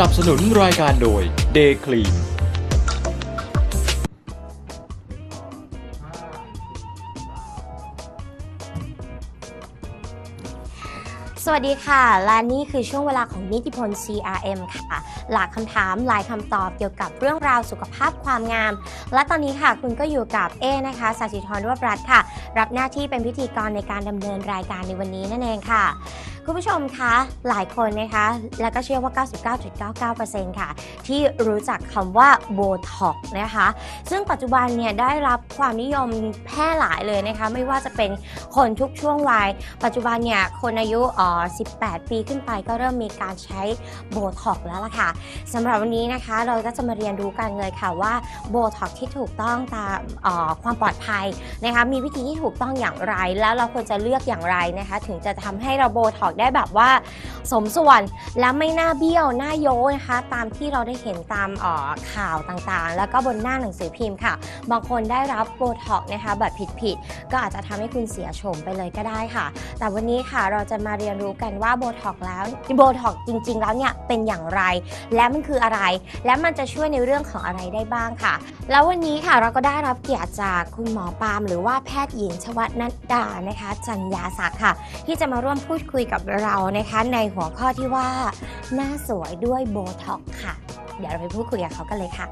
นับสนุนรายการโดย Day Clean สวัสดีค่ะ และนี่คือช่วงเวลาของนิติพล CRM ค่ะหลากคำถามหลายคำตอบเกี่ยวกับเรื่องราวสุขภาพความงาม และตอนนี้ค่ะคุณก็อยู่กับเอนะคะสัชิธรรวบรัตค่ะ รับหน้าที่เป็นพิธีกรในการดำเนินรายการในวันนี้นั่นเองค่ะคุณผู้ชมคะหลายคนนะคะ และก็เชื่อว่า 99.99%ค่ะ ที่รู้จักคำว่าโบท็อกนะคะ ซึ่งปัจจุบันเนี่ยได้รับความนิยมแพร่หลายเลยนะคะ ไม่ว่าจะเป็นคนทุกช่วงวัย ปัจจุบันเนี่ยคนอายุอ่อ18 ปีขึ้นไปก็เริ่มมีการใช้โบท็อกแล้วล่ะค่ะสำหรับวันนี้นะคะเราก็จะมาเรียนรู้กันเลยค่ะว่าโบท็อกที่ถูกต้องตามความปลอดภัยนะคะมีวิธีที่ถูกต้องอย่างไร แล้วเราควรจะเลือกอย่างไรนะคะ ถึงจะทำให้เราโบท็อกได้แบบว่าสมส่วนและไม่หน้าเบี้ยวหน้าโยนะคะ ตามที่เราได้เห็นตามข่าวต่างๆ แล้วก็บนหน้าหนังสือพิมพ์ค่ะ บางคนได้รับโบท็อกนะคะแบบผิดๆก็อาจจะทำให้คุณเสียโฉมไปเลยก็ได้ค่ะ แต่วันนี้ค่ะเราจะมาเรียนรู้กันว่าโบท็อกแล้วโบท็อกจริง ๆ แล้วเนี่ยเป็นอย่างไรและมันคืออะไร และมันจะช่วยในเรื่องของอะไรได้บ้างค่ะ แล้ววันนี้ค่ะเราก็ได้รับเกียรติจากคุณหมอปาล์มหรือว่าแพทย์หญิงชวัฒนัดดานะคะ จันยาศักดิ์ค่ะ ที่จะมาร่วมพูดคุยกับเรานะคะ ในหัวข้อที่ว่าหน้าสวยด้วยโบท็อกค่ะ เดี๋ยวเราไปพูดคุยกับเขากันเลยค่ะ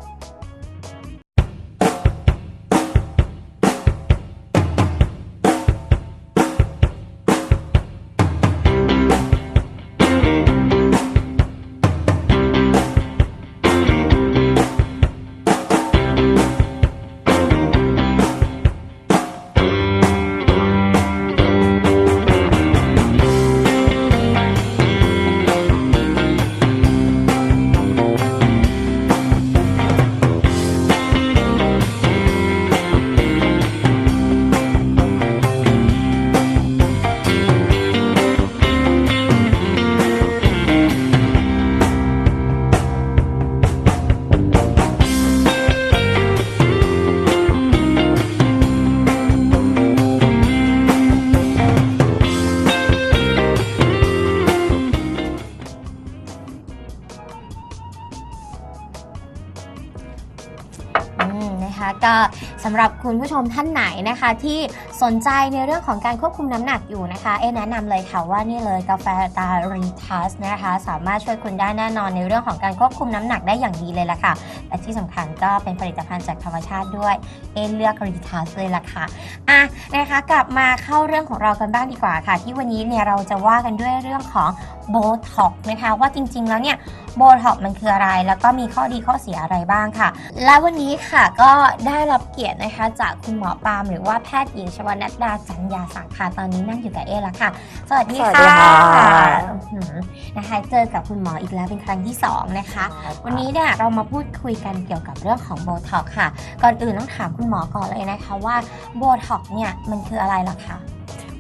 คุณผู้ชมท่านไหนนะคะ ที่สนใจในเรื่องของการควบคุมน้ำหนักอยู่นะคะ เอ๊แนะนำเลยค่ะว่านี่เลยกาแฟตารีทัสนะคะ สามารถช่วยคุณได้แน่นอนในเรื่องของการควบคุมน้ำหนักได้อย่างดีเลยล่ะค่ะและที่สำคัญก็เป็นผลิตภัณฑ์จากธรรมชาติด้วย เอเลือกรีทัสเลยล่ะค่ะอะนะคะกลับมาเข้าเรื่องของเรากันบ้างดีกว่าค่ะ ที่วันนี้เนี่ยเราจะว่ากันด้วยเรื่องของโบท็อกนะคะว่าจริงๆแล้วเนี่ย โบท็อกมันคืออะไร แล้วก็มีข้อดีข้อเสียอะไรบ้างค่ะ และวันนี้ค่ะก็ได้รับเกียรตินะคะ จากคุณหมอปาล์มหรือว่าแพทย์หญิงชวนัดดาจันยาสังค่ะตอนนี้นั่งอยู่กับเอแล้วค่ะ สวัสดีสวัสค่ะดีค่ะอื้อหือนะคะเจอกับคุณหมออีกแล้วเป็นครั้งที่สองนะคะ วันนี้เนี่ยเรามาพูดคุยกันเกี่ยวกับเรื่องของโบท็อกค่ะ ก่อนอื่นต้องถามคุณหมอก่อนเลยนะคะว่าโบท็อกเนี่ยมันคืออะไรล่ะคะ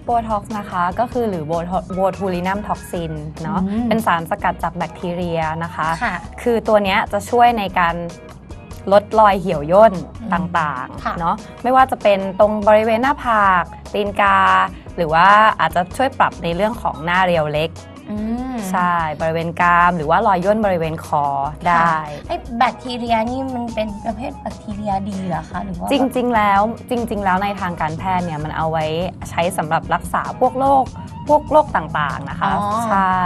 โบท็อกซ์นะคะก็คือหรือโบโบทูลินัมท็อกซินเนาะอืมเป็นสารสกัดจากแบคทีเรียนะคะค่ะคือตัวเนี้ยจะช่วยในการลดรอยเหี่ยวย่นอืมต่างค่ะๆเนาะไม่ว่าจะเป็นตรงบริเวณหน้าผากตีนกา หรือว่าอาจจะช่วยปรับในเรื่องของหน้าเรียวเล็ก อืมใช่บริเวณกราม หรือว่ารอยย่นบริเวณคอได้ ไอ้แบคทีเรียนี่มันเป็นประเภทแบคทีเรียดีเหรอคะหรือว่าจริง ๆ แล้วจริง ๆ แล้วในทางการแพทย์เนี่ยมันเอาไว้ใช้สำหรับรักษาพวกโรคพวกโรคต่างๆนะคะ อ๋อ ใช่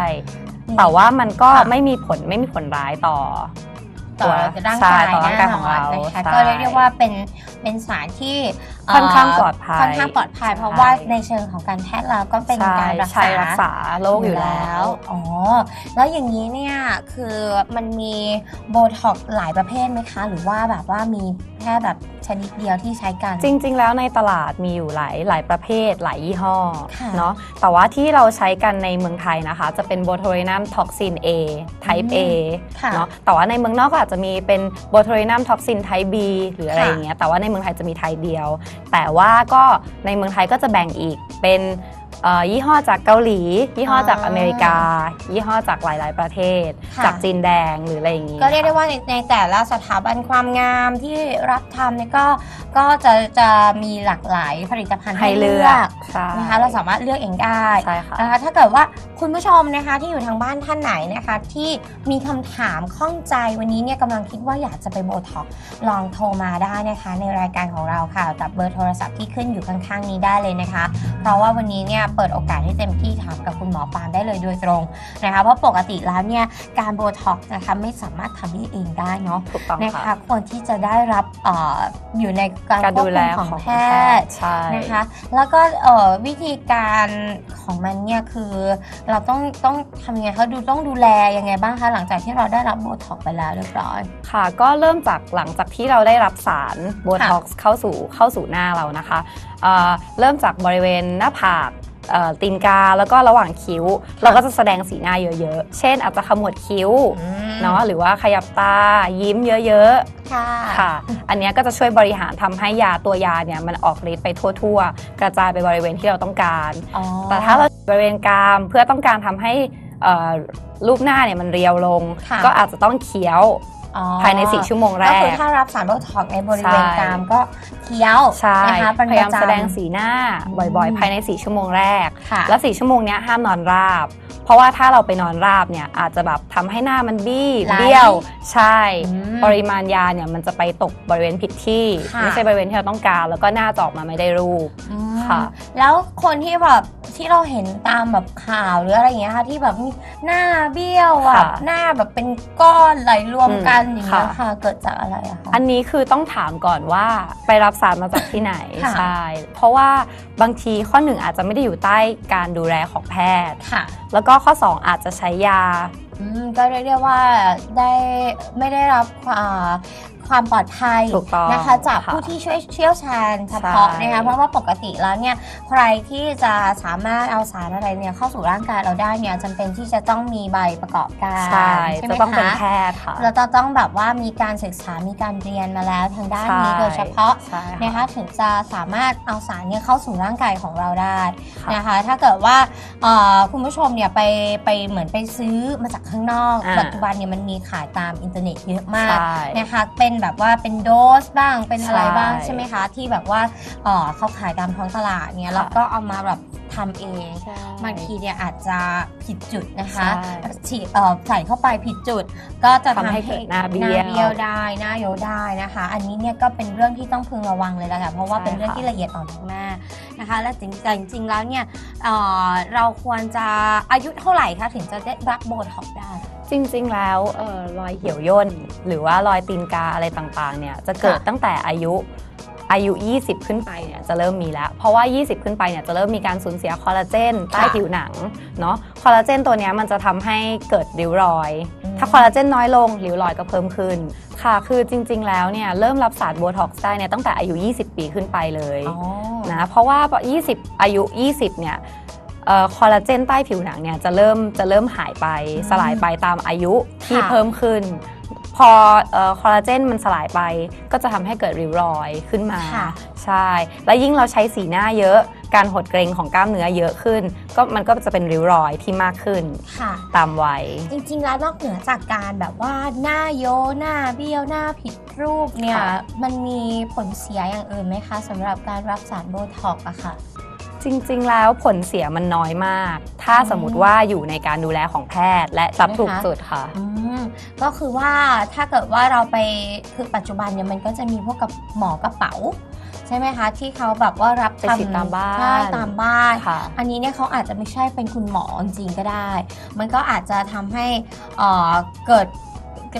แต่ว่ามันก็ค่ะไม่มีผลไม่มีผลร้ายต่อ ต่อตัวร่างใช่กายต่อร่างกายของเราแน่นนนะคะใช่ ก็เรียกได้ว่าเป็นเป็นสารที่เค่อนข้างปลอดภัยค่อนข้างปลอดภัย เพราะใช่ว่าในเชิงของการแพทย์เราก็เป็นใช่การรักใช้ษารักษาโรคอยู่แล้วอ๋อแล้วอย่างนี้เนี่ยคือมันมีโบท็อกซ์หลายประเภทไหมคะ หรือว่าแบบว่ามีแค่แบบชนิดเดียวที่ใช้กัน จริง ๆ แล้วในตลาดมีอยู่หลายหลายประเภทหลายยี่ห้อค่ะเนาะแต่ว่าที่เราใช้กันในเมืองไทยนะคะ จะเป็นโบโทรินัมท็อกซิน A type A ค่ะเนาะแต่ว่าในเมืองนอกก็อาจจะมีเป็นโบโทรินัมท็อกซิน type B หรืออะไรค่ะอย่างเงี้ยแต่ว่าในเมืองไทยจะมีไทยเดียว แต่ว่าก็ในเมืองไทยก็จะแบ่งอีกเป็นเอ่อ ยี่ห้อจากเกาหลี ยี่ห้อจากอ่าอเมริกา ยี่ห้อจากหลาย ๆ ประเทศ ค่ะ จากจีนแดงหรืออะไรอย่างนี้ก็เรียกได้ค่ะว่าในในแต่ละสถาบันความงามที่รับทำเนี่ยก็ก็จะจะมีหลากหลายผลิตภัณฑ์ให้เลือกใช่นะคะเราสามารถเลือกเองได้ ใช่ค่ะ นะคะถ้าเกิดว่าคุณผู้ชมนะคะที่อยู่ทางบ้านท่านไหนนะคะ ที่มีคำถามข้องใจวันนี้เนี่ยกำลังคิดว่าอยากจะไปโบท็อกซ์ลองโทรมาได้นะคะ ในรายการของเราค่ะกับเบอร์โทรศัพท์ที่ขึ้นอยู่ข้างๆนี้ได้เลยนะคะ เพราะว่าวันนี้เนี่ยเปิดโอกาสให้เต็มที่ถามกับคุณหมอปานได้เลยโดยตรงนะคะเพราะปกติแล้วเนี่ยการโบท็อกซ์นะคะไม่สามารถทำได้เองได้เนาะถูกต้องนะคะค่ะ ควรที่จะได้รับเอออยู่ในการการควบดูแลคุมขขอองงแพแพททย์ย์ ใช่ นะคะแล้วก็เอ่อวิธีการของมันเนี่ยคือเราต้องต้องทำยังไงเขาดูต้องดูแลยังไงบ้างคะหลังจากที่เราได้รับโบท็อกซ์ไปแล้วเรียบร้อย ค่ะก็เริ่มจากหลังจากที่เราได้รับสารโบท็อกซ์เข้าสู่เข้าสู่หน้าเรานะคะเอ่อเริ่มจากบริเวณหน้าผากเอ่อ ตีนกาแล้วก็ระหว่างคิ้ว เราก็จะแสดงสีหน้าเยอะๆ เช่นอาจจะขมวดคิ้วเนาะหรือว่าขยับตายิ้มเยอะๆค่ะค่ะ อันเนี้ยก็จะช่วยบริหารทำให้ยาตัวยาเนี่ยมันออกฤทธิ์ไปทั่ว ๆ กระจายไปบริเวณที่เราต้องการอ๋อแต่ถ้าเราบริเวณกรามเพื่อต้องการทำให้เอ่อรูปหน้าเนี่ยมันเรียวลงค่ะก็อาจจะต้องเคี้ยวอ๋อ ภายใน 4 ชั่วโมงแรก็คือกถ้ารับสารโบท็อกซ์ในบริเวณใช่กรามก็เคี้ยวใช่นะคะเป็นพยายามประจำแสดงสีหน้าบ่อยอืมๆภายใน 4 ชั่วโมงแรกค่ะแล้ว4ชั่วโมงเนี้ยห้ามนอนราบ เพราะว่าถ้าเราไปนอนราบเนี่ยอาจจะแบบทำให้หน้ามันบี้ไหลเบี้ยว ใช่อืมปริมาณยาเนี่ยมันจะไปตกบริเวณผิดที่ค่ะไม่ใช่บริเวณที่เราต้องการ แล้วก็หน้าจะออกมาไม่ได้รูปอืมค่ะ แล้วคนที่แบบที่เราเห็นตามแบบข่าวหรืออะไรอย่างเงี้ยค่ะที่แบบมีหน้าเบี้ยวอะค่ะหน้าแบบเป็นก้อนไหลรวมกันอืมอย่างเงี้ยค่ะค่ะเกิดจากอะไรอะคะ อันนี้คือต้องถามก่อนว่าไปรับสารมาจากที่ไหนค่ะ ใช่เพราะว่าบางทีข้อหนึ่งอาจจะไม่ได้อยู่ใต้การดูแลของแพทย์ ค่ะแล้วก็ข้อ 2 อาจจะใช้ยา อืมก็เรียกได้ว่าได้ไม่ได้รับความ ความปลอดภัยถูกต้องนะคะจากค่ะผู้ที่ช่วยเชี่ยวชาญเฉพาะใช่นะคะเพราะว่าปกติแล้วเนี่ยใครที่จะสามารถเอาสารอะไรเนี่ยเข้าสู่ร่างกายเราได้เนี่ยจำเป็นที่จะต้องมีใบประกอบการใช่ใช่ไหจะมต้องเป็นคะแพทย์ค่ะเราจะต้องแบบว่ามีการศึกษามีการเรียนมาแล้วทางด้านนี้ใช่โดยเฉพาะใช่นะคะถึงจะสามารถเอาสารเนี่ยเข้าสู่ร่างกายของเราได้ค่ะนะคะ ถ้าเกิดว่าเอ่อคุณผู้ชมเนี่ยไปไปเหมือนไปซื้อมาจากข้างนอกอ่าปัจจุบันเนี่ยมันมีขายตามอินเทอร์เน็ตเยอะมากใช่นะคะเป็นแบบว่าเป็นโดสบ้างเป็นอะไรใช่บ้างใช่ไหมคะ ที่แบบว่าเอ่อเขาขายตามท้องตลาดเนี่ยค่ะแล้วก็เอามาแบบทำเองใช่บางทีเนี่ยอาจจะผิดจุดนะคะใช่ฉีดเอ่อใส่เข้าไปผิดจุด ก็จะทำทำให้ให้เกิดหน้าเบี้ยวหน้าเบี้ยวได้หน้าโยได้นะคะ อันนี้เนี่ยก็เป็นเรื่องที่ต้องพึงระวังเลยละค่ะเพราะว่าใช่เป็นเรื่องค่ะ ที่ละเอียดอ่อนมากๆนะคะ และจริงแต่จริงๆแล้วเนี่ยเอ่อเราควรจะอายุเท่าไหร่คะถึงจะได้รับโบท็อกซ์ได้ จริงๆ แล้วเอ่อรอยเหี่ยวย่นหรือว่ารอยตีนกาอะไรต่างๆ เนี่ยจะเกิดค่ะตั้งแต่อายุอายุ 20 ขึ้นไปเนี่ยจะเริ่มมีแล้ว เพราะว่า 20 ขึ้นไปเนี่ยจะเริ่มมีการสูญเสียคอลลาเจนใต้ผิวหนังเนาะคอลลาเจนตัวเนี้ยมันจะทำให้เกิดริ้วรอยอืมถ้าคอลลาเจนน้อยลงริ้วรอยก็เพิ่มขึ้น ค่ะ คือจริง ๆ แล้วเนี่ยเริ่มรับสารโบท็อกซ์ได้เนี่ยตั้งแต่อายุ 20 ปีขึ้นไปเลยอ๋อนะเพราะว่า 20 อายุ 20 เนี่ยเอ่อ คอลลาเจนใต้ผิวหนังเนี่ยจะเริ่มจะเริ่มหายไปอืมสลายไปตามอายุที่ค่ะเพิ่มขึ้นพอเอ่อคอลลาเจนมันสลายไปก็จะทำให้เกิดริ้วรอยขึ้นมาค่ะใช่ แล้วยิ่งเราใช้สีหน้าเยอะการหดเกรงของกล้ามเนื้อเยอะขึ้น ก็มันก็จะเป็นริ้วรอยที่มากขึ้นค่ะตามวัยจริงๆแล้วนอกเหนือจากการแบบว่าหน้าโยหน้าเบี้ยวหน้าผิดรูปเนี่ยค่ะมันมีผลเสียอย่างอื่นไหมคะสำหรับการรับสารโบท็อกซ์อะค่ะ จริงๆ แล้วผลเสียมันน้อยมาก ถ้าอืมสมมติว่าอยู่ในการดูแลของแพทย์ และรับถูกใช่ไหมคะจุดค่ะ อืมก็คือว่าถ้าเกิดว่าเราไปคือปัจจุบันเนี่ยมันก็จะมีพวกกับหมอกระเป๋า ใช่ไหมคะ ที่เขาแบบว่ารับไปฉีดตามบ้านใช่ตามบ้านค่ะ อันนี้เนี่ยเขาอาจจะไม่ใช่เป็นคุณหมอจริงๆก็ได้ มันก็อาจจะทำให้เอ่อเกิด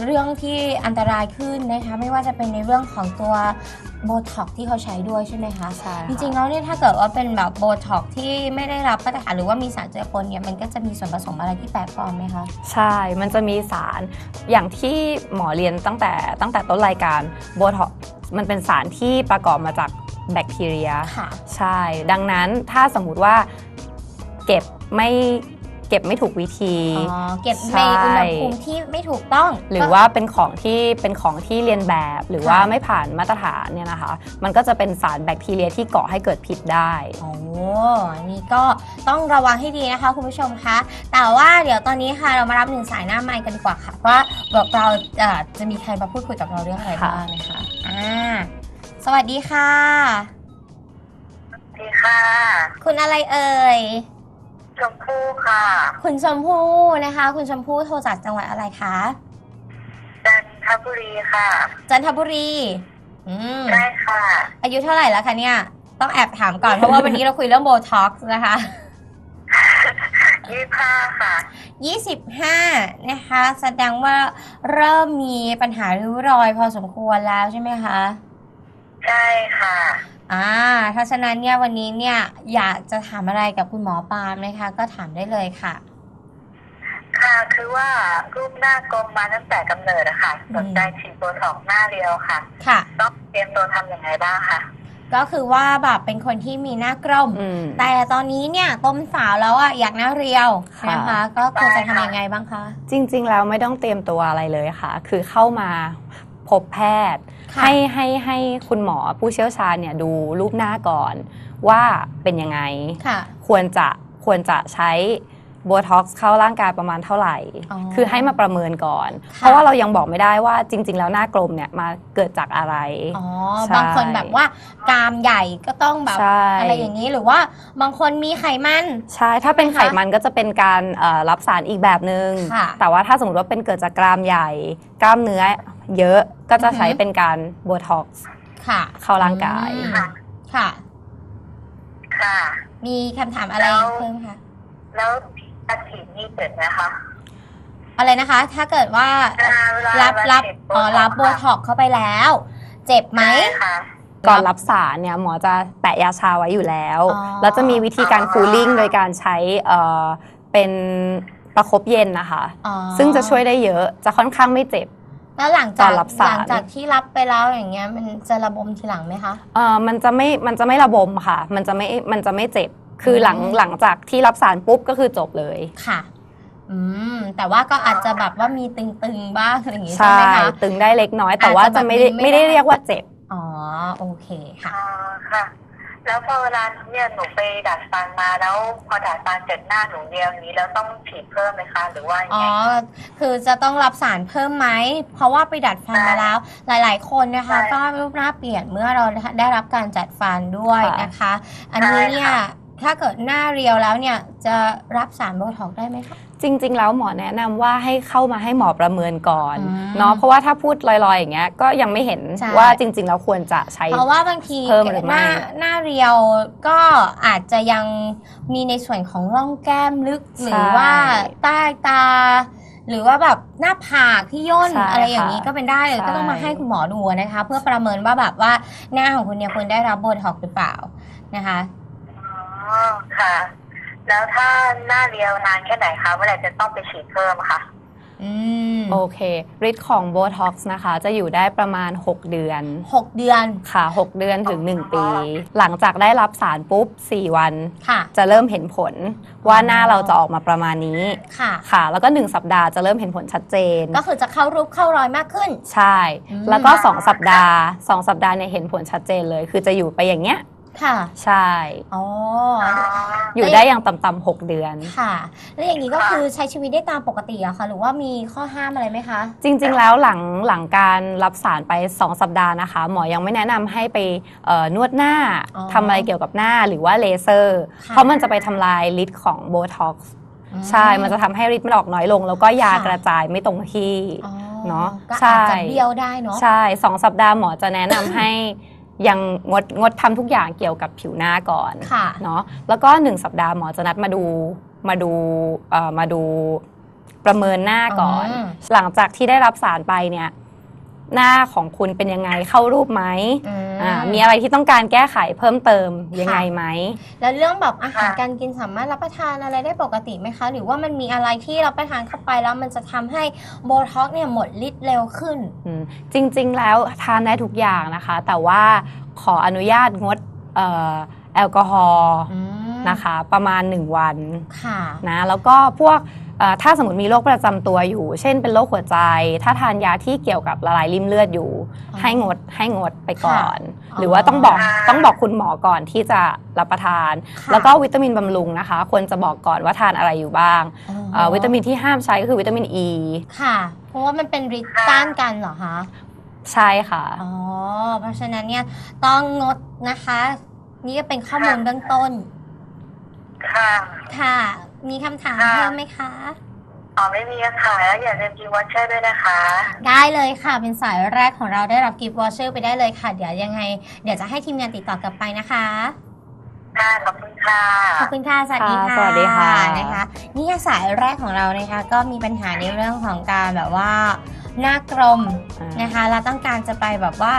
เรื่องที่อันตรายขึ้นนะคะไม่ว่าจะเป็นในเรื่องของตัว โบท็อกที่เขาใช้ด้วยใช่ไหมคะใช่จริงๆแล้วเนี่ยถ้าเกิดว่าเป็นแบบโบท็อกที่ไม่ได้รับมาตรฐานหรือว่ามีสารเจือปนเนี่ยมันก็จะมีส่วนผสมอะไรที่แปลกปลอมไหมคะใช่ มันจะมีสารอย่างที่หมอเรียนตั้งแต่ตั้งแต่ต้นรายการโบท็อกมันเป็นสารที่ประกอบมาจากแบคทีเรีย ค่ะ ใช่ ดังนั้นถ้าสมมุติว่าเก็บไม่ เก็บไม่ถูกวิธี อ๋อเก็บใช่ในอุณหภูมิที่ไม่ถูกต้อง หรือว่าเป็นของที่เป็นของที่เรียนแบบหรือว่าไม่ผ่านมาตรฐานเนี่ยนะคะ มันก็จะเป็นสารแบคทีเรียที่ก่อให้เกิดพิษได้ โอ้อันนี่ก็ต้องระวังให้ดีนะคะคุณผู้ชมคะ แต่ว่าเดี๋ยวตอนนี้ค่ะเรามารับหนึ่งสายหน้าไมค์กันดีกว่าค่ะเพราะว่าแบบเราเอ่อจะมีใครมาพูดคุยกับเราเรื่องอะไรบ้างนะคะอ่าสวัสดีค่ะ สวัสดีค่ะ คุณอะไรเอ่ย ชมพู่ค่ะคุณชมพู่นะคะ คุณชมพู่โทรจากจังหวัดอะไรคะจันทบุรีค่ะ จันทบุรี อืมได้ค่ะ อายุเท่าไหร่แล้วคะเนี่ย ต้องแอบถามก่อนเพราะว่าวันนี้เราคุยเรื่องโบท็อกซ์นะคะยี่ห้าค่ะ25นะคะ แสดงว่าเริ่มมีปัญหาริ้วรอยพอสมควรแล้วใช่ไหมคะ ใช่ค่ะ อ่าถ้าฉะนั้นเนี่ยวันนี้เนี่ยอยากจะถามอะไรกับคุณหมอปาล์มนะคะ ก็ถามได้เลยค่ะ ค่ะคือว่ารูปหน้ากลมมาตั้งแต่กำเนิดอะค่ะอืมสนใจฉีดโบท็อกซ์หน้าเรียวค่ะ ค่ะ ต้องเตรียมตัวทำอย่างไรบ้างคะก็คือว่าแบบเป็นคนที่มีหน้ากลมอืม แต่ตอนนี้เนี่ยต้มสาวแล้วอะอยากหน้าเรียวค่ะ นะคะ ก็ควรจะทำยังไงบ้างคะ จริงๆ แล้วไม่ต้องเตรียมตัวอะไรเลยค่ะ คือเข้ามา พบแพทย์ค่ะให้ให้ให้คุณหมอผู้เชี่ยวชาญเนี่ยดูรูปหน้าก่อนว่าเป็นยังไงค่ะควรจะควรจะใช้โบท็อกซ์เข้าร่างกายประมาณเท่าไหร่อ๋อคือให้มาประเมินก่อนค่ะเพราะว่าเรายังบอกไม่ได้ว่าจริง ๆ แล้วหน้ากลมเนี่ยมาเกิดจากอะไร อ๋อใช่บางคนแบบว่ากรามใหญ่ก็ต้องแบบใช่อะไรอย่างนี้หรือว่าบางคนมีไขมัน ใช่ ถ้าเป็นใช่ไหมคะไขมันก็จะเป็นการเอ่อรับสารอีกแบบหนึง่งค่ะแต่ว่าถ้าสมมติว่าเป็นเกิดจากกรามใหญ่ กล้ามเนื้อ เยอะก็จะใช้อือฮึเป็นการโบท็อกซ์ค่ะ เข้าร่างกายอืมค่ะ ค่ะ มีคำถามอะไรแล้วเพิ่มคะ แล้วการฉีดนี่เจ็บไหมคะ อะไรนะคะ ถ้าเกิดว่าเวลาเวลารับรับฉีดอ๋อรับโบท็อกซ์ท็อกซ์เข้าไปแล้ว เจ็บไหมใช่ค่ะก่อนรับสารเนี่ยหมอจะแปะยาชาไว้อยู่แล้วอ๋อแล้วจะมีวิธีการอ๋อคูลิ่งโดยการใช้เอ่อเป็นประคบเย็นนะคะอ๋อซึ่งจะช่วยได้เยอะ จะค่อนข้างไม่เจ็บ แล้วหลังตจาอกนรับสาร หลังจากที่รับไปแล้วอย่างเงี้ย มันจะระบมทีหลังไหมคะ เอ่อมันจะไม่มันจะไม่ระบมค่ะ มันจะไม่มันจะไม่เจ็บ คือหลังอืมหลังจากที่รับสารปุ๊บก็คือจบเลย ค่ะ อืม แต่ว่าก็อาจจะแบบว่ามีตึงๆบ้างอะไรอย่างงี้ใช่ใช่ไหมคะ ตึงได้เล็กน้อย แต่ว่าอาจจะจะไม่ได้แบบไม่ไม่ได้ได้ เรียกว่าเจ็บ อ๋อ โอเคค่ะอ๋อค่ะ แล้วพอเวลาเนี่ยหนูไปดัดฟันมาแล้วพอดัดฟันเสร็จหน้าหนูเรียวอย่างนี้แล้วต้องฉีดเพิ่มไหมคะหรือว่ายังอ๋อไงคือจะต้องรับสารเพิ่มไหม เพราะว่าไปดัดฟันมาแล้ว หลายๆ คนนะคะ ใช่ก็รูปหน้าเปลี่ยนเมื่อเราได้รับการจัดฟันด้วยค่ะนะคะ อันนี้เนี่ย ใช่ค่ะ ถ้าเกิดหน้าเรียวแล้วเนี่ย จะรับสารโบท็อกซ์ได้ไหมคะ จริง ๆ แล้วหมอแนะนำว่าให้เข้ามาให้หมอประเมินก่อนอืมเนาะเพราะว่าถ้าพูดลอยๆ อย่างเงี้ยก็ยังไม่เห็นใช่ ว่าจริง ๆ แล้วควรจะใช้ เพราะว่าบางทีเพิ่มหรือไม่หน้าหน้าเรียวก็อาจจะยังมีในส่วนของร่องแก้มลึกหรือว่าใต้ตา หรือว่าแบบหน้าผากที่ย่นใช่อะไรอย่างนี้ค่ะก็เป็นได้เลยใช่ ก็ต้องมาให้คุณหมอดูนะคะ เพื่อประเมินว่าแบบว่าหน้าของคุณเนี่ยควรได้รับโบท็อกซ์หรือเปล่านะคะ อ๋อค่ะ แล้วถ้าหน้าเรียวนานแค่ไหนคะเมื่อไหร่จะต้องไปฉีดเพิ่มค่ะ อืมโอเคฤทธิ์ของโบท็อกซ์นะคะ จะอยู่ได้ประมาณ 6 เดือนหกเดือนค่ะ 6 เดือนถึงอ๋อ1ปี หลังจากได้รับสารปุ๊บ 4 วัน ค่ะ จะเริ่มเห็นผลว่าหน้าเราจะออกมาประมาณนี้ค่ะ ค่ะ แล้วก็ 1 สัปดาห์จะเริ่มเห็นผลชัดเจน ก็คือจะเข้ารูปเข้ารอยมากขึ้น ใช่ อืม แล้วก็ 2 สัปดาห์ 2 สัปดาห์เนี่ยเห็นผลชัดเจนเลย คือจะอยู่ไปอย่างเงี้ย ค่ะ ใช่อ๋ออ๋อ อยู่ได้อย่างต่ำๆ6เดือน ค่ะ แล้วอย่างนี้ก็คือใช้ชีวิตได้ตามปกติอะคะหรือว่ามีข้อห้ามอะไรไหมคะ จริง ๆ แล้วหลังหลังการรับสารไป 2 สัปดาห์นะคะ หมอยังไม่แนะนำให้ไปเอ่อนวดหน้าอ๋อทำอะไรเกี่ยวกับหน้าหรือว่าเลเซอร์ค่ะเพราะมันจะไปทำลายฤทธิ์ของโบท็อกซ์ใช่ มันจะทำให้ฤทธิ์มันออกน้อยลง แล้วก็ยาค่ะกระจายไม่ตรงที่อ๋อเนอะก็ใช่อาจจะเบี้ยวได้เนาะใช่สองสัปดาห์หมอจะแนะนำให้ ยังงดงดทำทุกอย่างเกี่ยวกับผิวหน้าก่อนค่ะเนาะแล้วก็หนึ่งสัปดาห์หมอจะนัดมาดูมาดูเอ่อมาดูประเมินหน้าก่อนอืมหลังจากที่ได้รับสารไปเนี่ย หน้าของคุณเป็นยังไงเข้ารูปไหมอืม อ่ามีอะไรที่ต้องการแก้ไขเพิ่มเติมยังไงไหม แล้วเรื่องแบบอาหารค่ะการกินสามารถรับประทานอะไรได้ปกติไหมคะ หรือว่ามันมีอะไรที่รับประทานเข้าไปแล้วมันจะทำให้โบท็อกซ์เนี่ยหมดฤทธิ์เร็วขึ้น อืมจริงๆ แล้วทานได้ทุกอย่างนะคะ แต่ว่าขออนุญาตงดเอ่อแอลกอฮอล์อืมนะคะ ประมาณ 1 วันค่ะ นะแล้วก็พวกเอ่อ ถ้าสมมติมีโรคประจำตัวอยู่ เช่นเป็นโรคหัวใจ ถ้าทานยาที่เกี่ยวกับละลายริ่มเลือดอยู่อ๋อให้งดให้งดไปก่อนค่ะหรือว่าต้องบอกอ๋อต้องบอกคุณหมอก่อนที่จะรับประทานค่ะแล้วก็วิตามินบำรุงนะคะ ควรจะบอกก่อนว่าทานอะไรอยู่บ้างเอ่อวิตามินที่ห้ามใช้ก็คือวิตามินอ e, ีค่ะ เพราะว่ามันเป็นฤทธิ์ต้านกันเหรอคะใช่ค่ะอ๋อเพราะฉะนั้นเนี่ยต้องงดนะคะ นี่ก็เป็นข้อมูลเบื้องต้น ค่ะค่ะ มีคำถามค่ะเพิ่มไหมคะ อ๋อไม่มีอะค่ะแล้วอย่าลืมกินวอชเชอร์ด้วยนะคะ ได้เลยค่ะ เป็นสายแรกของเราได้รับกิฟต์วอเชอร์ไปได้เลยค่ะ เดี๋ยวยังไง เดี๋ยวจะให้ทีมงานติดต่อกลับไปนะคะ ค่ะ ขอบคุณค่ะ ขอบคุณค่ะ สวัสดีค่ะค่ะสวัสดีค่ะ นะคะ นี่สายแรกของเรานะคะ ก็มีปัญหาในเรื่องของการแบบว่า หน้ากลมอ่านะคะเราต้องการจะไปแบบว่า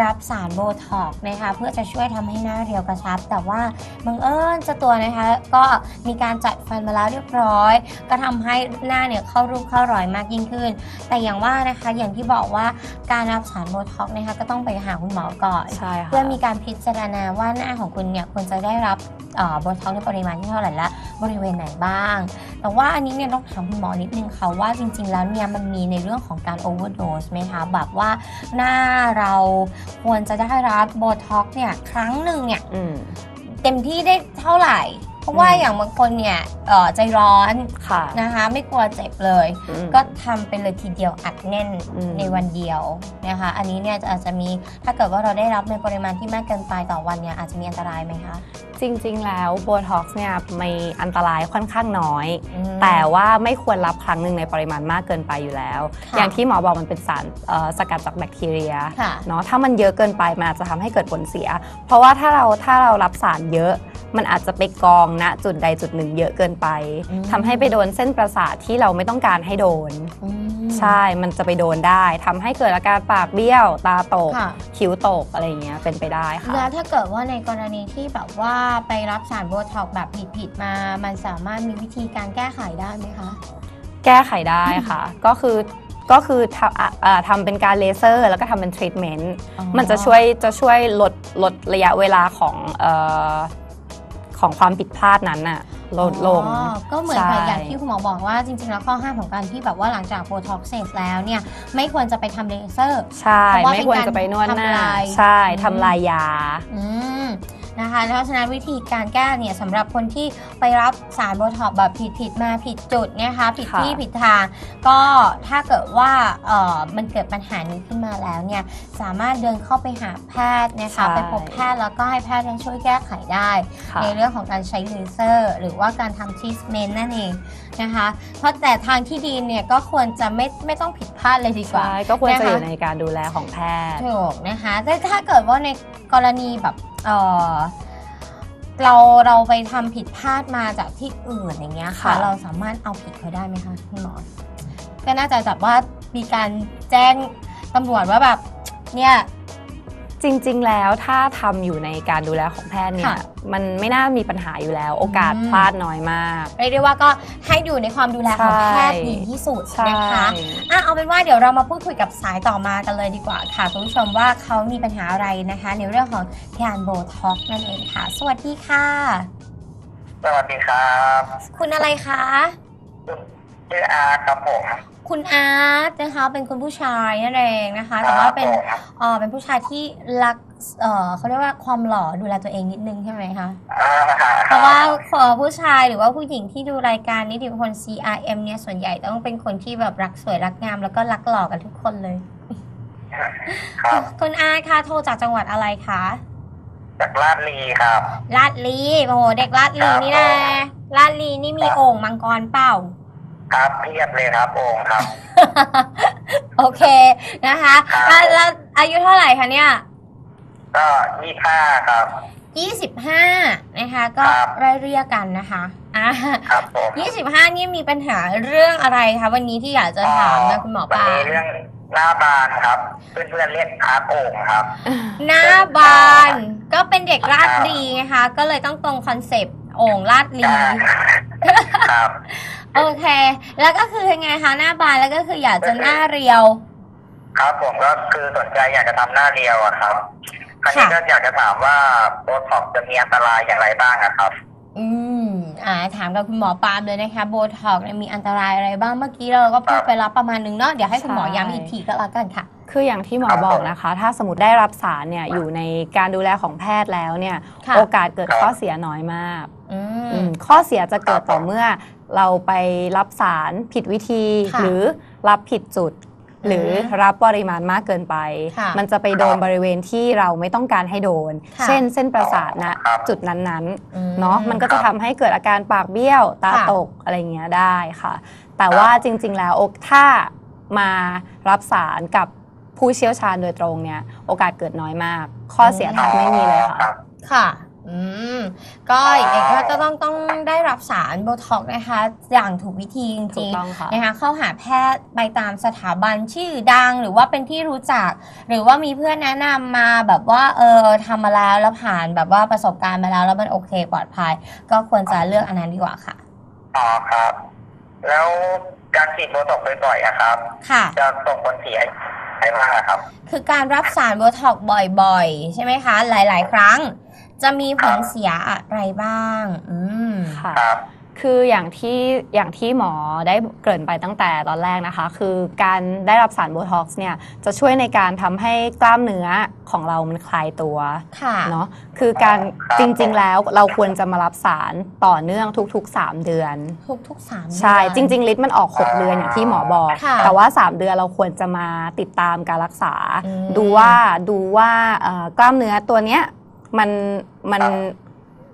รับสารโบท็อกซ์นะคะ เพื่อจะช่วยทำให้หน้าเรียวกระชับ แต่ว่าบังเอิญเจ้าตัวนะคะก็มีการจัดฟันมาแล้วเรียบร้อย ก็ทำให้หน้าเนี่ยเข้ารูปเข้ารอยมากยิ่งขึ้น แต่อย่างว่านะคะอย่างที่บอกว่าการรับสารโบท็อกซ์นะคะก็ต้องไปหาคุณหมอก่อนใช่ค่ะเพื่อมีการพิจารณาว่าหน้าของคุณเนี่ยควรจะได้รับเอ่อโบท็อกซ์ในปริมาณที่เท่าไหร่และ บริเวณไหนบ้าง แต่ว่าอันนี้เนี่ยต้องถามคุณหมอนิดนึงค่ะว่าจริงๆแล้วเนี่ยมันมีในเรื่องของการโอเวอร์โดสไหมคะแบบว่าหน้าเราควรจะได้รับโบท็อกซ์เนี่ยครั้งหนึ่งเนี่ยอืมเต็มที่ได้เท่าไหร่ เพราะว่าอืมอย่างบางคนเนี่ยเอ่อใจร้อนค่ะ นะคะ ไม่กลัวเจ็บเลย อืม ก็ทำเป็นเลยทีเดียวอัดแน่นอืม ในวันเดียวนะคะ อันนี้เนี่ยอาจจะมีถ้าเกิดว่าเราได้รับในปริมาณที่มากเกินไปต่อวันเนี่ยอาจจะมีอันตรายไหมคะจริง ๆ แล้วโบท็อกซ์เนี่ยมีอันตรายค่อนข้างน้อย อืม แต่ว่าไม่ควรรับครั้งหนึ่งในปริมาณมากเกินไปอยู่แล้ว ค่ะ อย่างที่หมอบอกมันเป็นสารเอ่อสกัดจากแบคทีเรีย ค่ะ เนาะถ้ามันเยอะเกินไปมันอาจจะทำให้เกิดผลเสีย เพราะว่าถ้าเราถ้าเรารับสารเยอะ มันอาจจะไปกองณจุดใดจุดหนึ่งเยอะเกินไปอืมทำให้ไปโดนเส้นประสาทที่เราไม่ต้องการให้โดนอืมใช่ มันจะไปโดนได้ทำให้เกิดอาการปากเบี้ยว ตาตกค่ะคิ้วตกอะไรอย่างเงี้ยเป็นไปได้ค่ะ แล้วถ้าเกิดว่าในกรณีที่แบบว่าไปรับสารโบท็อกซ์แบบผิดๆมา มันสามารถมีวิธีการแก้ไขได้ไหมคะ แก้ไขได้ค่ะ ก็คือก็คือทำอะอ่าทำเป็นการเลเซอร์ แล้วก็ทำเป็นทรีทเมนต์อ๋อมันจะช่วยจะช่วยลดลดระยะเวลาของเอ่อ ของความผิดพลาดนั้นน่ะลดลงอ๋อก็เหมือนกับใช่อย่างที่คุณหมอบอกว่าจริงๆ แล้วข้อห้ามของการที่แบบว่าหลังจากโบท็อกซ์เสร็จแล้วเนี่ยไม่ควรจะไปทำเลเซอร์ใช่ เพราะว่าไม่ควรจะไปนวดหน้า เป็นการทำลายใช่อืมทำลายยา อืม นะคะเพราะฉะนั้นวิธีการแก้เนี่ยสำหรับคนที่ไปรับสารโบท็อกซ์แบบผิดผิดๆมาผิดจุดนะคะผิดค่ะ ที่ผิดทาง ก็ถ้าเกิดว่าเอ่อมันเกิดปัญหานี้ขึ้นมาแล้วเนี่ยสามารถเดินเข้าไปหาแพทย์นะคะไปพบแพทย์แล้วก็ให้แพทย์ยังช่วยแก้ไขได้ ค่ะ ในเรื่องของการใช้เลเซอร์ หรือว่าการทำทรีทเมนต์นั่นเอง นะคะ เพราะแต่ทางที่ดีเนี่ยก็ควรจะไม่ไม่ต้องผิดพลาดเลยดีกว่าใช่ก็ควรจะนะคะอยู่ในการดูแลของแพทย์ถูกนะคะแต่ถ้าเกิดว่าในกรณีแบบเออเราเราไปทำผิดพลาดมาจากที่อื่นอย่างเงี้ยค่ะค่ะ เราสามารถเอาผิดเขาได้ไหมคะคุณหมอก็น่าจะแบบว่ามีการแจ้งตำรวจว่าแบบเนี่ย จริง ๆ แล้วถ้าทำอยู่ในการดูแลของแพทย์เนี่ยค่ะ มันไม่น่ามีปัญหาอยู่แล้ว โอกาสอืมพลาดน้อยมาก เรียกได้ว่าก็ให้อยู่ในความดูแลของแพทย์ใช่ดีที่สุดใช่ นะคะอะเอาเป็นว่าเดี๋ยวเรามาพูดคุยกับสายต่อมากันเลยดีกว่าค่ะคุณผู้ชมว่าเขามีปัญหาอะไรนะคะ ในเรื่องของการโบท็อกซ์นั่นเองค่ะ สวัสดีค่ะ สวัสดีครับคุณอะไรคะ ชื่ออาร์ตครับผม คุณอาร์ตนะคะเป็นคุณผู้ชายนั่นเองนะคะ แต่ว่าเป็นครับผมเออเป็นผู้ชายที่รักเออเขาเรียกว่าความหล่อดูแลตัวเองนิดนึงใช่ไหมคะอ่าเพราะว่าเอ่อผู้ชายหรือว่าผู้หญิงที่ดูรายการนิติพล CRM เนี่ยส่วนใหญ่ต้องเป็นคนที่แบบรักสวยรักงามแล้วก็รักหล่อกันทุกคนเลยครับคุณอาร์ตคะโทรจากจังหวัดอะไรคะจากลาดลีครับ ลาดลีโอ้โหเด็กลาดลีครับนี่นะลาดลีนี่มีครับโอ่งมังกรเปล่า ครับเพียบเลยครับโอ่งครับ โอเคนะคะครับ แล้วแล้วอายุเท่าไหร่คะเนี่ยก็ยี่ห้าครับ25นะคะ ก็ครับ ไล่เรียกกันนะคะอ่าครับผม25นี่มีปัญหาเรื่องอะไรคะวันนี้ที่อยากจะถามนะคุณหมอปวันลานี้เรื่องหน้าบานครับเพื่อนๆเรียกอาร์ตโอ่งครับ หน้าบานก็เป็นเด็กลาดลีไงคะก็เลยต้องตรงคอนเซปต์โอ่งลาดลี ครับ โอเค แล้วก็คือยังไงคะหน้าบานแล้วก็คืออยากจะหน้าเรียว ครับผมก็คือสนใจอยากจะทำหน้าเรียวอะครับคราวนี้ค่ะก็อยากจะถามว่าโบท็อกซ์จะมีอันตรายอย่างไรบ้างอะครับออืม อ่า ถามกับคุณหมอปาล์มเลยนะคะโบท็อกเนี่ยมีอันตรายอะไรบ้างเมื่อกี้เราก็พูดไปรับประมาณนึงเนาะเดี๋ยวให้คุณหมอใช่ย้ำอีกทีก็แล้วกันค่ะ คืออย่างที่หมอบอกนะคะ ถ้าสมมติได้รับสารเนี่ยอยู่ในการดูแลของแพทย์แล้วเนี่ย ค่ะ โอกาสเกิดข้อเสียน้อยมากอือืมมข้อเสียจะเกิดต่อเมื่อ เราไปรับสารผิดวิธีค่ะหรือรับผิดจุด หรือรับปริมาณมากเกินไปค่ะมันจะไปโดนบริเวณที่เราไม่ต้องการให้โดนค่ะเช่น เส้นประสาทนะจุดนั้นๆอืเนาะมันก็จะทำให้เกิดอาการปากเบี้ยวตาค่ะตกอะไรเงี้ยได้ค่ะ แต่ว่าจริง ๆ แล้วโอถ้ามารับสารกับผู้เชี่ยวชาญโดยตรงเนี่ยโอกาสเกิดน้อยมาก ข้อเสียแทบไม่มีเลยค่ะรับค่ะ อืม ก็อย่างนี้ก็ต้องต้องได้รับสารโบท็อกนะคะ อย่างถูกวิธีจถูริกงต้องค่ะ ๆนะคะเข้าหาแพทย์ไปตามสถาบันชื่อดังหรือว่าเป็นที่รู้จัก หรือว่ามีเพื่อนแนะนำมาแบบว่าเออทำมาแล้วแล้วผ่านแบบว่าประสบการณ์มาแล้วแล้วมันโอเคปลอดภัย ก็ควรจะเลือกอันนั้นดีกว่าค่ะ อ๋อครับ แล้วการฉีดโบท็อกซ์บ่อยๆอะครับ ค่ะ จะส่งผลเสียอะไรบ้างอะครับ คือการรับสารโบท็อกซ์บ่อยๆ ใช่ไหมคะ หลาย ๆ ครั้ง จะมีผลเสียอะไรบ้าง อืมค่ะครับคืออย่างที่อย่างที่หมอได้เกริ่นไปตั้งแต่ตอนแรกนะคะ คือการได้รับสารโบท็อกซ์เนี่ยจะช่วยในการทำให้กล้ามเนื้อของเรามันคลายตัวค่ะเนาะคือการจริงๆแล้วเราควรจะมารับสารต่อเนื่องทุกๆ 3 เดือน ทุกทุกๆสามใช่เดือนจริง ๆ ลิตรมันออก 6 เดือนอย่างที่หมอบอกค่ะแต่ว่า 3 เดือนเราควรจะมาติดตามการรักษาอืมดูว่าดูว่าเอ่อกล้ามเนื้อตัวเนี้ย มันมัน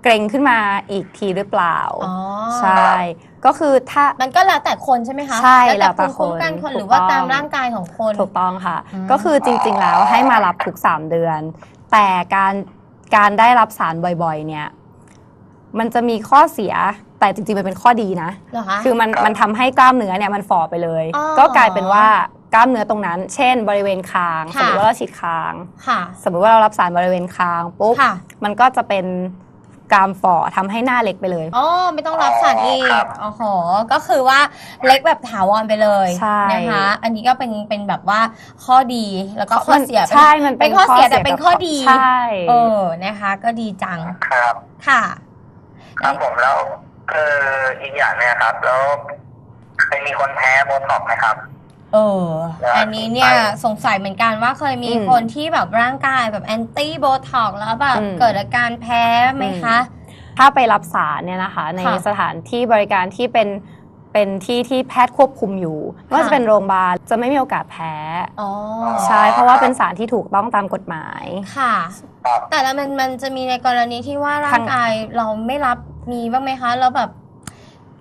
เกร็งขึ้นมาอีกทีหรือเปล่าอ๋อ ใช่ก็คือถ้า มันก็แล้วแต่คนใช่ไหมคะใช่แล้วแต่แล้วแต่ภูมิคุ้มกันคนคนถูกหรือว่าต้อง ตามร่างกายของคน ถูกต้องค่ะ อืม ก็คือจริงๆแล้วให้มารับทุก 3 เดือน แต่การการได้รับสารบ่อยๆ เนี่ย มันจะมีข้อเสียแต่จริงๆมันเป็นข้อดีนะ เหรอคะ คือมันมันทำให้กล้ามเนื้อเนี่ยมันฝ่อไปเลย อ๋อ ก็กลายเป็นว่าก ล้ามเนื้อตรงนั้น เช่น บริเวณคางค่ะสมมติว่าเราฉีดคาง ค่ะ สมมติว่าเรารับสารบริเวณคางปุ๊บค่ะมันก็จะเป็นกรามฝ่อทำให้หน้าเล็กไปเลย อ๋อ ไม่ต้องรับสารอีครักบโอ้โหก็คือว่าเล็กแบบถาวรไปเลยใช่นะคะ อันนี้ก็เป็นเป็นแบบว่าข้อดีแล้วก็ข้อเสียมันใช่ มันเป็นข้อเสียแต่เป็นข้อดี ใช่ เออ นะคะ ก็ดีจัง ครับ ค่ะ ครับผมแล้วคืออีกอย่างเนี่ยครับ แล้วเคยมีคนแพ้โบท็อกซ์ไหมครับ เออครับอันนี้เนี่ยสงสัยเหมือนกันว่าเคยมีอืมคนที่แบบร่างกายแบบแอนตี้โบท็อกแล้วแบบอืม เกิดอาการแพ้ไหมคะ ถ้าไปรับสารเนี่ยนะคะ ในค่ะสถานที่บริการที่เป็นเป็นที่ที่แพทย์ควบคุมอยู่ไม่ว่าค่ะ จะเป็นโรงพยาบาลจะไม่มีโอกาสแพ้ อ๋อใช่ เพราะว่าเป็นสารที่ถูกต้องตามกฎหมาย ค่ะ ครับ แต่ละมันมันจะมีในกรณีที่ว่าร่าทางงกายเราไม่รับมีบ้างไหมคะ แล้วแบบ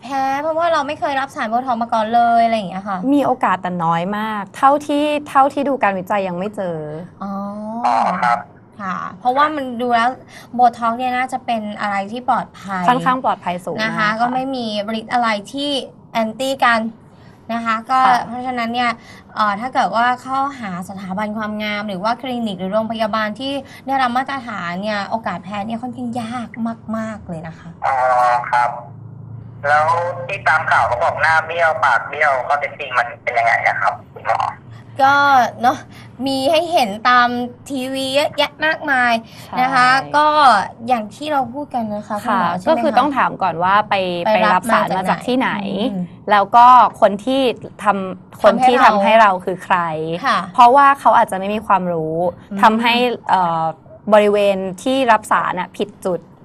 แพ้เพราะว่าเราไม่เคยรับสารโบท็อกซ์มาก่อนเลยอะไรอย่างเงี้ยค่ะ มีโอกาสแต่น้อยมาก เท่าที่เท่าที่ดูการวิจัยยังไม่เจอ อ๋ออ๋อครับ ค่ะ เพราะว่ามันดูแล้วโบท็อกซ์เนี่ยน่าจะเป็นอะไรที่ปลอดภัยค่อนข้างปลอดภัยสูงนะคะ มาก ก็ไม่มีฤทธิ์อะไรที่แอนตี้กันนะคะ ก็ค่ะ เพราะฉะนั้นเนี่ยเอ่อถ้าเกิดว่าเข้าหาสถาบันความงาม หรือว่าคลินิกหรือโรงพยาบาลที่ได้รับมาตรฐานเนี่ยโอกาสแพ้เนี่ยค่อนข้างยากมาก ๆเลยนะคะ อ๋อครับ แล้วที่ตามข่าวเขาบอกหน้าเบี้ยวปากเบี้ยวข้อเท็จจริงมันเป็นยังไงอะครับคุณหมอก็เนาะมีให้เห็นตามทีวีเยอะแยะมากมายใช่นะคะ ก็อย่างที่เราพูดกันนะคะคุณค่ะหมอใช่ก็ไหมคือคะต้องถามก่อนว่าไปไปไปรับรับสารมามาจาจากกที่ไหนอืมแล้วก็คนที่ทำคนที่ทำทำให้ให้เราเราคือใครค่ะเพราะว่าเขาอาจจะไม่มีความรู้อืมทำให้เอ่อบริเวณที่รับสารน่ะผิดจุดอ๋อ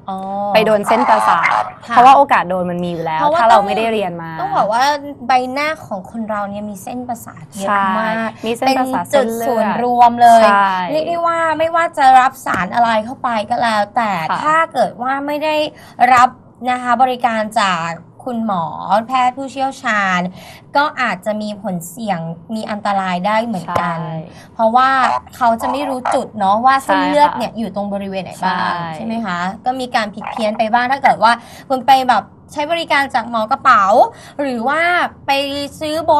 ไปโดนเส้นประสาทค่ะเพราะว่าโอกาสโดนมันมีอยู่แล้วเพราะว่าถ้าเราต้องไม่ได้เรียนมา ต้องบอกว่าใบหน้าของคนเราเนี่ยมีเส้นประสาทเยอะใช่มากมีเส้นเป็นประสาทจุเส้ดนเลืศูอนย์ดรวมเลยใช่เรียกได้ว่าไม่ว่าจะรับสารอะไรเข้าไปก็แล้ว แต่ค่ะถ้าเกิดว่าไม่ได้รับนะคะบริการจาก คุณหมอแพทย์ผู้เชี่ยวชาญ ก็อาจจะมีผลเสี่ยงมีอันตรายได้เหมือนกันใช่เพราะว่าเขาจะไม่รู้จุดเนาะว่าเส้นใช่เลือดค่ะเนี่ยอยู่ตรงบริเวณไหนบ้างใช่ใช่ไหมคะก็มีการผิดเพี้ยนไปบ้างถ้าเกิดว่าคุณไปแบบใช้บริการจากหมอกระเป๋า หรือว่าไปซื้อโบ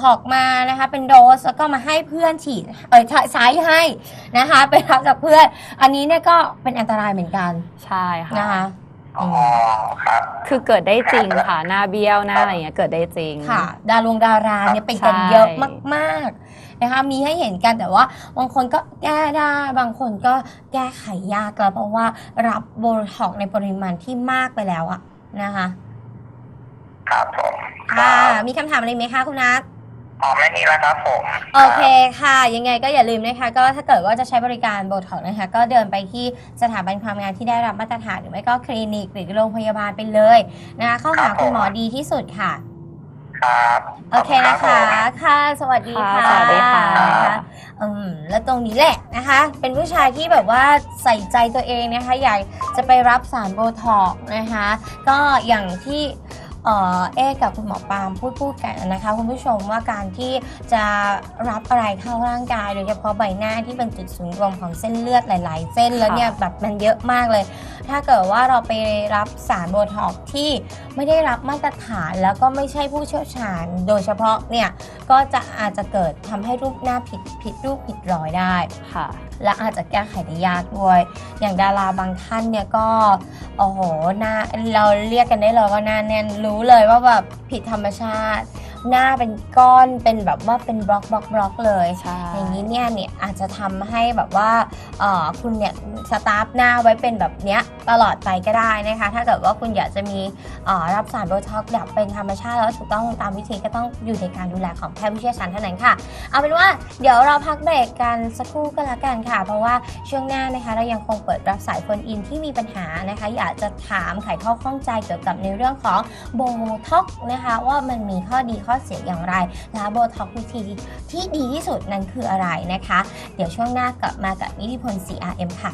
ท็อกมานะคะเป็นโดสแล้วก็มาให้เพื่อนฉีดเออใช้ให้นะคะ ไปรับจากเพื่อน อันนี้เนี่ยก็เป็นอันตรายเหมือนกัน ใช่ค่ะนะคะ อ๋อครับ คือเกิดได้จริงค่ะ หน้าเบี้ยวหน้าอะไรอย่างเงี้ยเกิดได้จริงค่ะ ดารวงดาราเนี่ยเป็นกันใช่เยอะมากๆนะคะมีให้เห็นกันแต่ว่าบางคนก็แก้ได้บางคนก็แก้ไขยากแล้วเพราะว่ารับโบท็อกซ์ในปริมาณที่มากไปแล้วอะนะคะ ครับผมค่ะมีคำถามอะไรไหมคะคุณนัท อ๋อไม่มีแล้วครับผมโอเคค่ะ ยังไงก็อย่าลืมนะคะ ก็ถ้าเกิดว่าจะใช้บริการโบท็อกซ์นะคะ ก็เดินไปที่สถาบันความงามที่ได้รับมาตรฐานหรือไม่ก็คลินิกหรือโรงพยาบาลไปเลยนะคะเข้าหาคุณหมอดีที่สุดค่ะ ครับโอเคนะคะค่ะ สวัสดีค่ะค่ะสวัสดีค่ะ นะคะอืมแล้วตรงนี้แหละนะคะ เป็นผู้ชายที่แบบว่าใส่ใจตัวเองนะคะ อยากจะไปรับสารโบท็อกซ์นะคะ ก็อย่างที่ เอ่อเอกับคุณหมอปาล์มพูดพูดกันนะคะคุณผู้ชมว่าการที่จะรับอะไรเข้าร่างกาย โดยเฉพาะใบหน้าที่เป็นจุดศูนย์รวมของเส้นเลือดหลาย ๆ เส้นแล้วเนี่ยแบบมันเยอะมากเลย ถ้าเกิดว่าเราไปรับสารโบท็อกซ์ที่ไม่ได้รับมาตรฐานแล้วก็ไม่ใช่ผู้เชี่ยวชาญ โดยเฉพาะเนี่ยก็จะอาจจะเกิดทำให้รูปหน้าผิดผิดรูปผิดรอยได้ค่ะ และอาจจะแก้ไขได้ยากด้วย อย่างดาราบางท่านเนี่ยก็โอ้โหหน้าเราเรียกกันได้เลยว่าหน้าแน่นรู้เลยว่าแบบผิดธรรมชาติ หน้าเป็นก้อนเป็นแบบว่าเป็นบล็อกบล็อกบล็อกเลย ใช่ อย่างนี้เนี่ยเนี่ยอาจจะทำให้แบบว่าเอ่อคุณเนี่ยสตาร์ฟหน้าไว้เป็นแบบเนี้ยตลอดไปก็ได้นะคะ ถ้าเกิดว่าคุณอยากจะมีเอ่อรับสารโบท็อกซ์แบบเป็นธรรมชาติแล้วถูกต้องตามวิธีก็ต้องอยู่ในการดูแลของแพทย์ผู้เชี่ยวชาญเท่านั้นค่ะ เอาเป็นว่าเดี๋ยวเราพักเบรกกันสักครู่ก็แล้วกันค่ะ เพราะว่าช่วงหน้านะคะเรายังคงเปิดรับสายคนอินที่มีปัญหานะคะ อยากจะถามไขข้อข้องใจเกี่ยวกับในเรื่องของโบท็อกซ์นะคะ ว่ามันมีข้อดีข้อเสียอย่างไร และโบท็อกวิธีที่ดีที่สุดนั้นคืออะไรนะคะ เดี๋ยวช่วงหน้ากลับมากับนิติพล CRM ค่ะ